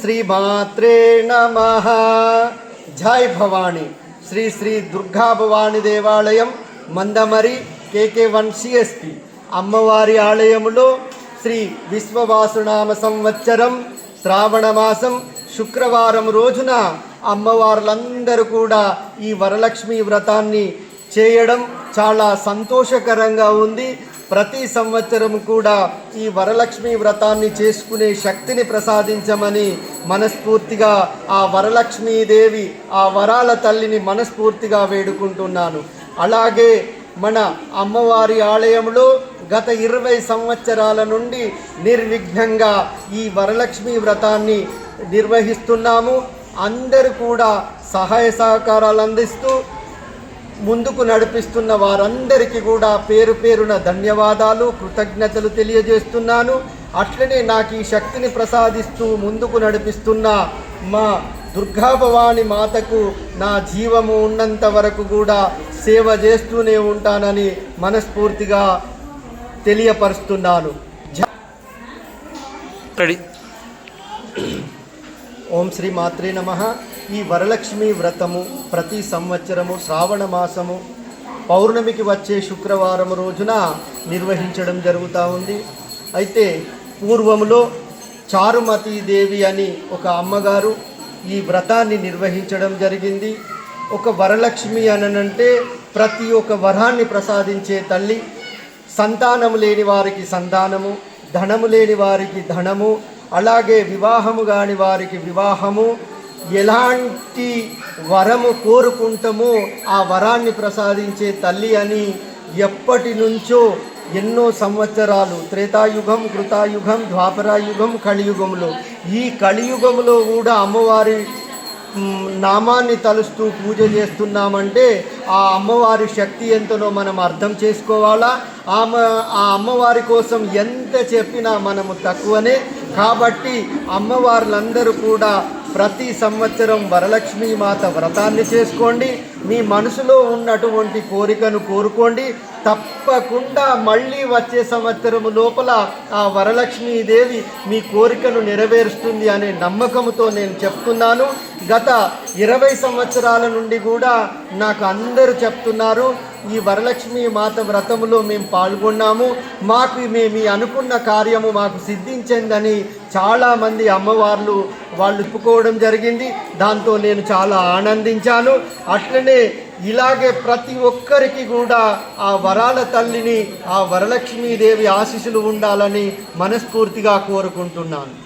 శ్రీ మాత్రే నమ. జై భవాని. శ్రీ శ్రీ దుర్గా భవాని దేవాలయం మందమరి కేకే వన్ సిఎస్పి అమ్మవారి ఆలయములో శ్రీ విశ్వవాసునామ సంవత్సరం శ్రావణ మాసం శుక్రవారం రోజున అమ్మవార్లందరూ కూడా ఈ వరలక్ష్మి వ్రతాన్ని చేయడం చాలా సంతోషకరంగా ఉంది. ప్రతి సంవత్సరం కూడా ఈ వరలక్ష్మి వ్రతాన్ని చేసుకునే శక్తిని ప్రసాదించమని మనస్ఫూర్తిగా ఆ వరలక్ష్మీదేవి ఆ వరాల తల్లిని మనస్ఫూర్తిగా వేడుకుంటున్నాను. అలాగే మన అమ్మవారి ఆలయంలో గత ఇరవై సంవత్సరాల నుండి నిర్విఘ్నంగా ఈ వరలక్ష్మి వ్రతాన్ని నిర్వహిస్తున్నాము. అందరూ కూడా సహాయ సహకారాలు అందిస్తూ ముందుకు నడిపిస్తున్న వారందరికీ కూడా పేరు పేరున ధన్యవాదాలు కృతజ్ఞతలు తెలియజేస్తున్నాను. అట్లనే నాకు ఈ శక్తిని ప్రసాదిస్తూ ముందుకు నడిపిస్తున్న మా దుర్గా భవాని మాతకు నా జీవము ఉన్నంత వరకు కూడా సేవ చేస్తూనే ఉంటానని మనస్ఫూర్తిగా తెలియపరుస్తున్నాను. ఓం శ్రీ మాత్రే నమ. ఈ వరలక్ష్మి వ్రతము ప్రతి సంవత్సరము శ్రావణ మాసము పౌర్ణమికి వచ్చే శుక్రవారం రోజున నిర్వహించడం జరుగుతూ ఉంది. అయితే పూర్వములో చారుమతి దేవి అని ఒక అమ్మగారు ఈ వ్రతాన్ని నిర్వహించడం జరిగింది. ఒక వరలక్ష్మి అనంటే ప్రతి ఒక్క వరాన్ని ప్రసాదించే తల్లి. సంతానము లేని వారికి సంతానము ధనము లేని వారికి ధనము అలాగే వివాహము కాని వారికి వివాహము ఎలాంటి వరము కోరుకుంటామో ఆ వరాన్ని ప్రసాదించే తల్లి అని ఎప్పటి నుంచో ఎన్నో సంవత్సరాలు త్రేతాయుగం కృతాయుగం ద్వాపరాయుగం కలియుగంలో. ఈ కలియుగంలో కూడా అమ్మవారి నామాన్ని తలుస్తూ పూజ చేస్తున్నామంటే ఆ అమ్మవారి శక్తి ఎంతనో మనం అర్థం చేసుకోవాలా? ఆమె ఆ అమ్మవారి కోసం ఎంత చెప్పినా మనము తక్కువనే. కాబట్టి అమ్మవార్లందరూ కూడా ప్రతి సంవత్సరం వరలక్ష్మీ మాత వ్రతాన్ని చేసుకోండి. మీ మనసులో ఉన్నటువంటి కోరికను కోరుకోండి. తప్పకుండా మళ్ళీ వచ్చే సంవత్సరం లోపల ఆ వరలక్ష్మీదేవి మీ కోరికను నెరవేరుస్తుంది అనే నమ్మకంతో నేను చెప్తున్నాను. గత ఇరవై సంవత్సరాల నుండి కూడా నాకు అందరూ చెప్తున్నారు. ఈ వరలక్ష్మి మాత వ్రతములో మేము పాల్గొన్నాము. మాకు మేము అనుకున్న కార్యము మాకు సిద్ధించిందని చాలామంది అమ్మవార్లు వాళ్ళు ఒప్పుకోవడం జరిగింది. దాంతో నేను చాలా ఆనందించాను. అట్లనే ఇలాగే ప్రతి ఒక్కరికి కూడా ఆ వరాల తల్లిని ఆ వరలక్ష్మీదేవి ఆశీస్సులు ఉండాలని మనస్ఫూర్తిగా కోరుకుంటున్నాను.